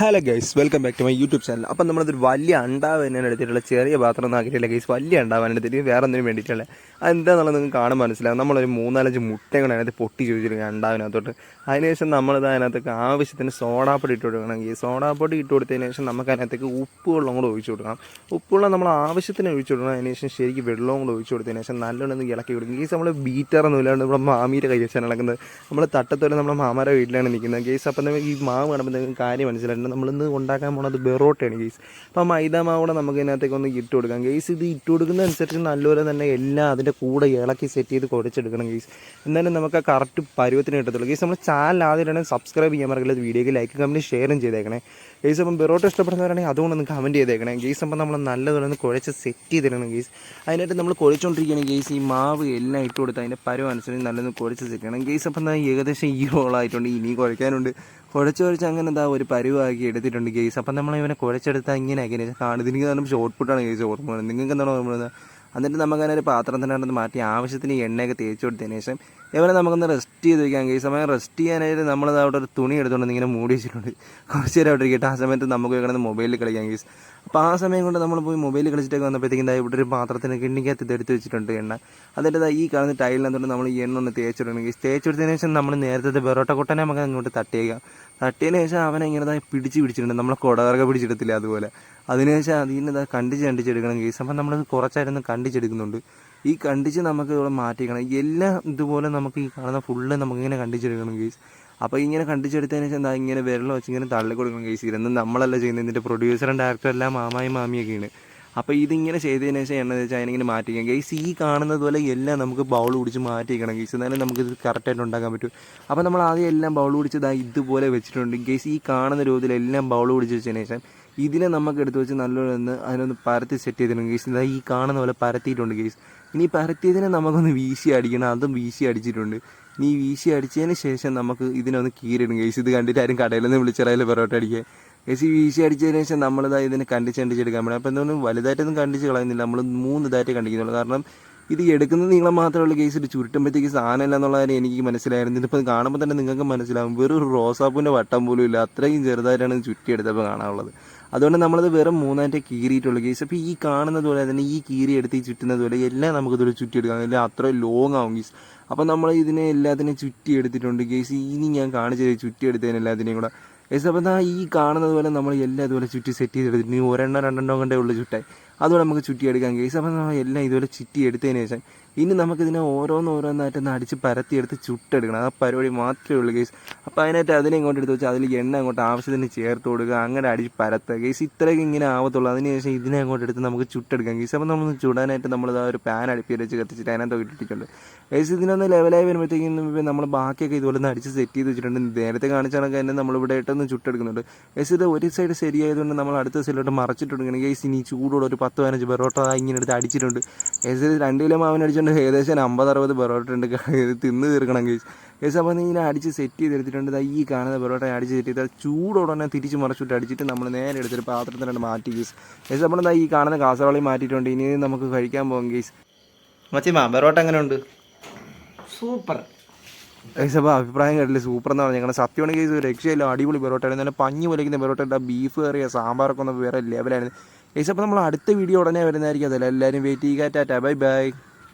Hello guys welcome back to my YouTube channel അപ്പം നമ്മളതൊരു വലിയ അണ്ടാവ് തന്നെയാണ് എടുത്തിട്ടുള്ള ചെറിയ പാത്രം ഒന്നും ആക്കിയിട്ടില്ല ഗൈസ് വലിയ അണ്ടാവാണ് എടുത്തിട്ട് വേറെ ഒന്നിനും വേണ്ടിയിട്ടുള്ള അതെന്താണെന്നുള്ളത് നിങ്ങൾക്ക് കാണാൻ മനസ്സിലാവും. നമ്മളൊരു മൂന്നാലഞ്ച് മുട്ടയാണ് അതിനകത്ത് പൊട്ടി ചോദിച്ചിരിക്കുക അണ്ടാവിനകത്തോട്ട്. അതിനുശേഷം നമ്മളിത് അതിനകത്തേക്ക് ആവശ്യത്തിന് സോഡാപ്പൊടി ഇട്ട് കൊടുക്കണം ഈ സോഡാപ്പൊടി ഇട്ട് കൊടുത്തതിന് ശേഷം നമുക്ക് അതിനകത്തേക്ക് ഉപ്പ് വെള്ളം കൂടെ ഒഴിച്ചു കൊടുക്കണം. ഉപ്പുവെള്ളം നമ്മൾ ആവശ്യത്തിന് ഒഴിച്ചു കൊടുക്കണം. അതിനുശേഷം ശരിക്കും വെള്ളവും കൂടെ ഒഴിച്ചു കൊടുത്തതിന് ശേഷം നല്ലോണം ഇളക്കി കൊടുക്കും ഗീസ് നമ്മൾ ബീറ്ററൊന്നും ഇല്ലാണ്ട് നമ്മുടെ മാമീന്റെ കൈ വെച്ചാണ് നടക്കുന്നത്. നമ്മൾ തട്ടത്തോടെ നമ്മുടെ മാമാരെ വീട്ടിലാണ് നിൽക്കുന്നത്. ഗൈസ് അപ്പം ഈ മാവ് കാണുമ്പോൾ കാര്യം മനസ്സിലായിട്ടുണ്ട് നമ്മളിന്ന് ഉണ്ടാക്കാൻ പോണത് ബെറോട്ടയാണ് ഗെയ്സ് അപ്പോൾ മൈദ മാവോടെ നമുക്ക് ഇതിനകത്തേക്ക് ഒന്ന് ഇട്ട് കൊടുക്കാം. ഗെയ്സ് ഇത് ഇട്ട് കൊടുക്കുന്ന അനുസരിച്ച് നല്ലപോലെ തന്നെ എല്ലാം അതിന്റെ കൂടെ ഇളക്കി സെറ്റ് ചെയ്ത് കുഴച്ചെടുക്കണം ഗെയ്സ് എന്നാലും നമുക്ക് ആ കറക്റ്റ് പരുവത്തിന് കിട്ടത്തുള്ളൂ. ഗെയ്സ് നമ്മൾ ചാനൽ ആദ്യമായിട്ടാണ് സബ്സ്ക്രൈബ് ചെയ്യാൻ മറക്കില്ല വീഡിയോക്ക് ലൈക്ക് കമന്റ് ഷെയറും ചെയ്തേക്കണേ. ഗെയ്സ് അപ്പം ബെറോട്ട ഇഷ്ടപ്പെടുന്നവരാണെങ്കിൽ അതുകൊണ്ടൊന്ന് കമന്റ് ചെയ്തേക്കണേ. ഗെയ്സ് അപ്പം നമ്മൾ നല്ലതുപോലെ ഒന്ന് കുഴച്ച് സെറ്റ് ചെയ്തിടണം ഗെയ്സ് അതിനായിട്ട് നമ്മൾ കുഴച്ചുകൊണ്ടിരിക്കുകയാണ് ഗെയ്സ് ഈ മാവ് എല്ലാം ഇട്ട് കൊടുത്ത് അതിന്റെ പരുവനുസരിച്ച് നല്ലൊന്ന് കുഴച്ച് സെറ്റ് ചെയ്യണം. ഗെയ്സ് അപ്പം ഏകദേശം ഈ റോളായിട്ടുണ്ട് ഇനി കുഴക്കാനുണ്ട്. കുഴച്ച് കുഴച്ച് അങ്ങനെ എന്താ ഒരു പരുവാക്കി എടുത്തിട്ടുണ്ട് കേസ് അപ്പം നമ്മൾ ഇവനെ കുഴച്ചെടുത്താൽ ഇങ്ങനെ അങ്ങനെ കാണുന്നത് എനിക്ക് തന്നെ ഷോർട്ട് പുട്ടാണ് കേസ് ഓർമ്മ നിങ്ങൾക്ക് എന്താണ് ഓർമ്മ വരുന്നത്? എന്നിട്ട് നമുക്ക് അങ്ങനെ ഒരു പാത്രം തന്നെ മാറ്റി ആവശ്യത്തിന് എണ്ണയൊക്കെ തേച്ച് കൊടുത്തതിന് ശേഷം ഇവനെ നമുക്കൊന്ന് റെസ്റ്റ് ചെയ്ത് വയ്ക്കാം ഈ സമയം റെസ്റ്റ് ചെയ്യാനായിട്ട് നമ്മൾ അവിടെ ഒരു തുണി എടുത്തുകൊണ്ട് ഇങ്ങനെ മൂടി വെച്ചിട്ടുണ്ട്. കുറച്ച് നേരം അവിടെ ഇരിക്കട്ടെ. ആ സമയത്ത് നമുക്ക് കിടന്ന് മൊബൈലിൽ കളിക്കാം ഗീസ് അപ്പോൾ ആ സമയം കൊണ്ട് നമ്മൾ പോയി മൊബൈൽ കളിച്ചിട്ടൊക്കെ വന്നപ്പോഴത്തേക്കും ഇവിടെ ഒരു പാത്രത്തിന് കിണ്ണിക്കകത്ത് ഇത് എടുത്ത് വെച്ചിട്ടുണ്ട് എണ്ണ. അതിന്റെ ഈ കാണുന്ന ടൈലിനകത്തോട്ട് നമ്മൾ ഈ എണ്ണ ഒന്ന് ഗീസ് തേച്ചെടുത്തതിന് ശേഷം നമ്മൾ നേരത്തെ ബെറോട്ട കൊട്ടനെ നമുക്ക് അങ്ങോട്ട് തട്ടിയേക്കാം. തട്ടിയതിന് ശേഷം അവനെ ഇങ്ങനെ പിടിച്ച് പിടിച്ചിട്ടുണ്ട്. നമ്മളെ കൊടകറക പിടിച്ചെടുത്തില്ല അതുപോലെ. അതിനുശേഷം അതിന് ഇതാ കണ്ടിച്ച് കണ്ടിച്ചെടുക്കണം കേസ് അപ്പം നമ്മൾ കുറച്ചായിരുന്നു കണ്ടിച്ചെടുക്കുന്നുണ്ട് ഈ കണ്ടിച്ച് നമുക്ക് ഇവിടെ മാറ്റിക്കണം എല്ലാം ഇതുപോലെ നമുക്ക് ഈ കാണുന്ന ഫുള്ള് നമുക്കിങ്ങനെ കണ്ടിച്ചെടുക്കണം കേസ് അപ്പോൾ ഇങ്ങനെ കണ്ടിച്ചെടുത്തതിന് ശേഷം എന്താ ഇങ്ങനെ വിരൽ വെച്ച് ഇങ്ങനെ തള്ളി കൊടുക്കണം കേസ് ഇതൊന്നും നമ്മളല്ല ചെയ്യുന്നത്? ഇതിന്റെ പ്രൊഡ്യൂസറും ഡയറക്ടറും എല്ലാം മാമായും മാമിയൊക്കെയാണ്. അപ്പോൾ ഇതിങ്ങനെ ചെയ്തതിന് ശേഷം എണ്ണ വെച്ചാൽ അതിനിങ്ങനെ മാറ്റിക്കാം ഗൈസ് ഈ കാണുന്നത് പോലെ എല്ലാം നമുക്ക് ബൗൾ പിടിച്ച് മാറ്റിക്കണം ഗൈസ് എന്നാലും നമുക്ക് ഇത് കറക്റ്റായിട്ട് ഉണ്ടാക്കാൻ പറ്റും. അപ്പോൾ നമ്മൾ ആദ്യം എല്ലാം ബൗൾ പിടിച്ച് ഇതാ ഇതുപോലെ വെച്ചിട്ടുണ്ട്. ഗൈസ് ഈ കാണുന്ന രൂപത്തിൽ എല്ലാം ബൗൾ പിടിച്ച് വെച്ചതിന് ശേഷം ഇതിനെ നമുക്ക് എടുത്തു വെച്ച് നല്ലോണം അതിനൊന്ന് പരത്തി സെറ്റ് ചെയ്തിട്ടുണ്ട് ഗേസ് ഇതാ ഈ കാണുന്ന പോലെ പരത്തിയിട്ടുണ്ട് ഗേസ് ഇനി പരത്തിയതിനെ നമുക്കൊന്ന് വീശി അടിക്കണം. അതും വീശി അടിച്ചിട്ടുണ്ട്. ഇനി ഈ വീശി അടിച്ചതിന് ശേഷം നമുക്ക് ഇതിനൊന്ന് കീറിയിടും ഗേസ് ഇത് കണ്ടിട്ട് ആരും കടയിൽ നിന്ന് വിളിച്ചറിയാലും പൊറോട്ട അടിക്കാൻ? ഗേസ് ഈ വീശി അടിച്ചതിന് ശേഷം നമ്മളിതാ ഇതിനെ കണ്ടിച്ച് കണ്ടിച്ചെടുക്കാൻ പറ്റും അപ്പോൾ എന്തുകൊണ്ടും വലുതായിട്ടൊന്നും കണ്ടിച്ച് കളയുന്നില്ല. നമ്മൾ മൂന്ന് ഇതായിട്ട് കണ്ടിക്കുന്നുള്ളൂ കാരണം ഇത് എടുക്കുന്ന നീളം മാത്രമുള്ള കേസ് ഇത് ചുരുട്ടുമ്പോഴത്തേക്ക് സാധനമല്ല എന്നുള്ള കാര്യം എനിക്ക് മനസ്സിലായിരുന്നു ഇതിപ്പോൾ കാണുമ്പോൾ തന്നെ നിങ്ങൾക്ക് മനസ്സിലാവും. വെറും റോസാപ്പൂവിന്റെ വട്ടം പോലും ഇല്ല. അത്രയും ചെറുതായിട്ടാണ് ചുറ്റിയെടുത്തപ്പോൾ കാണാനുള്ളത്. അതുകൊണ്ട് നമ്മളത് വെറും മൂന്നായിട്ട് കീറിയിട്ടുള്ളൂ കേസ് അപ്പോൾ ഈ കാണുന്നത് പോലെ തന്നെ ഈ കീറി എടുത്ത് ഈ ചുറ്റുന്നത് പോലെ എല്ലാം നമുക്കിതൊരു ചുറ്റിയെടുക്കാം. അല്ലെങ്കിൽ അത്ര ലോങ് ആവും ഗീസ് അപ്പോൾ നമ്മൾ ഇതിനെ എല്ലാത്തിനെയും ചുറ്റി എടുത്തിട്ടുണ്ട് കേസ് ഇനി ഞാൻ കാണിച്ചു ചുറ്റി എടുത്തതിന് എല്ലാത്തിനെയും കൂടെ. ദാ ഈ കാണുന്നത് പോലെ നമ്മൾ എല്ലാം ഇതുപോലെ ചുറ്റി സെറ്റ് ചെയ്തെടുത്തിട്ട് ഇനി ഒരെണ്ണം രണ്ടെണ്ണം കണ്ടേ ഉള്ളൂ ചുറ്റായി അതുപോലെ നമുക്ക് ചുറ്റിയെടുക്കാം. കേസ് അപ്പം നമ്മൾ എല്ലാം ഇതുപോലെ ചുറ്റി എടുത്തതിന് ശേഷം ഇനി നമുക്കിതിനെ ഓരോന്ന് ഓരോന്നായിട്ട് ഒന്ന് അടിച്ച് പരത്തിയെടുത്ത് ചുട്ടെടുക്കണം. ആ പരിപാടി മാത്രമേ ഉള്ളൂ കേസ് അപ്പോൾ അതിനായിട്ട് അതിനെ ഇങ്ങോട്ട് എടുത്ത് വെച്ചാൽ അതിൽ എണ്ണ അങ്ങോട്ട് ആവശ്യത്തിന് ചേർത്ത് കൊടുക്കുക. അങ്ങനെ അടിച്ച് പരത്തുക. കേസ് ഇത്രയൊക്കെ ഇങ്ങനെ ആവത്തുള്ളൂ. അതിനുശേഷം ഇതിനെ അങ്ങോട്ട് എടുത്ത് നമുക്ക് ചുട്ടെടുക്കാം. കേസ് അപ്പോൾ നമ്മൾ ചുടാനായിട്ട് നമ്മൾ ആ ഒരു പാൻ അടുപ്പിൽ വെച്ച് കത്തിച്ചിട്ട് അതിനകത്ത് ഇട്ടിട്ടുണ്ട്. കേസ് ഇതിനൊന്ന് ലെവലായി വരുമ്പോഴത്തേക്കും നമ്മൾ ബാക്കിയൊക്കെ ഇതുപോലെ ഒന്ന് അടിച്ച് സെറ്റ് ചെയ്ത് വെച്ചിട്ടുണ്ട്. നേരത്തെ കാണിച്ചാണെങ്കിൽ തന്നെ നമ്മൾ ഇവിടെ ആയിട്ടൊന്ന് ചുട്ടെടുക്കുന്നുണ്ട്. ഗൈസ് ഇത് ഒരു സൈഡ് ശരിയായതുകൊണ്ട് നമ്മൾ അടുത്ത സൈഡിലോട്ട് മറച്ചിട്ടുണ്ടെങ്കിൽ ഗൈസ് ഇനി ചൂടോടെ ഒരു പത്ത് പതിനഞ്ച് ബെറോട്ട ഇങ്ങനെ എടുത്ത് അടിച്ചിട്ടുണ്ട്. ഗൈസ് ഇത് രണ്ട് കിലോ മാവൻ അടിച്ചിട്ടുണ്ട് ഏകദേശം അമ്പത് അറുപത് ബെറോട്ട ഉണ്ട്. ഇത് തിന്ന് തീർക്കണം ഗൈസ് ഗൈസ് അപ്പോൾ ഇങ്ങനെ അടിച്ച് സെറ്റ് ചെയ്തെടുത്തിട്ടുണ്ട്. ഈ കാണുന്ന ബെറോട്ട അടിച്ച് സെറ്റ് ചെയ്ത് ചൂടോടെ തന്നെ തിരിച്ച് മറച്ചിട്ട് അടിച്ചിട്ട് നമ്മൾ നേരെ എടുത്തൊരു പാത്രത്തിലാണ് മാറ്റി ഗൈസ് ഗൈസ് നമ്മൾ ഈ കാണുന്ന കാസറോളി മാറ്റിയിട്ടുണ്ട്. ഇനി നമുക്ക് കഴിക്കാൻ പോകും ഗൈസ് മച്ചിമാ ബെറോട്ട എങ്ങനെയുണ്ട് സൂപ്പർ. അപ്പോൾ അഭിപ്രായം കേട്ടില്ല? സൂപ്പർ എന്ന് പറഞ്ഞു ഞങ്ങളുടെ സത്യമാണ് കേസ് രക്ഷയില്ല. അടിപൊളി ബെറോട്ട ആയിരുന്നു. നല്ല പഞ്ഞു പൊലിക്കുന്ന പെറോട്ടയുടെ ബീഫ് കറിയ സാമ്പാറൊക്കെ ഒന്ന് വേറെ ലെവലായിരുന്നു ഏകദേശം അപ്പോൾ നമ്മൾ അടുത്ത വീഡിയോ ഉടനെ വരുന്നതായിരിക്കും. അതല്ല എല്ലാവരും വെയിറ്റ് ചെയ്യുക. Tata bye bye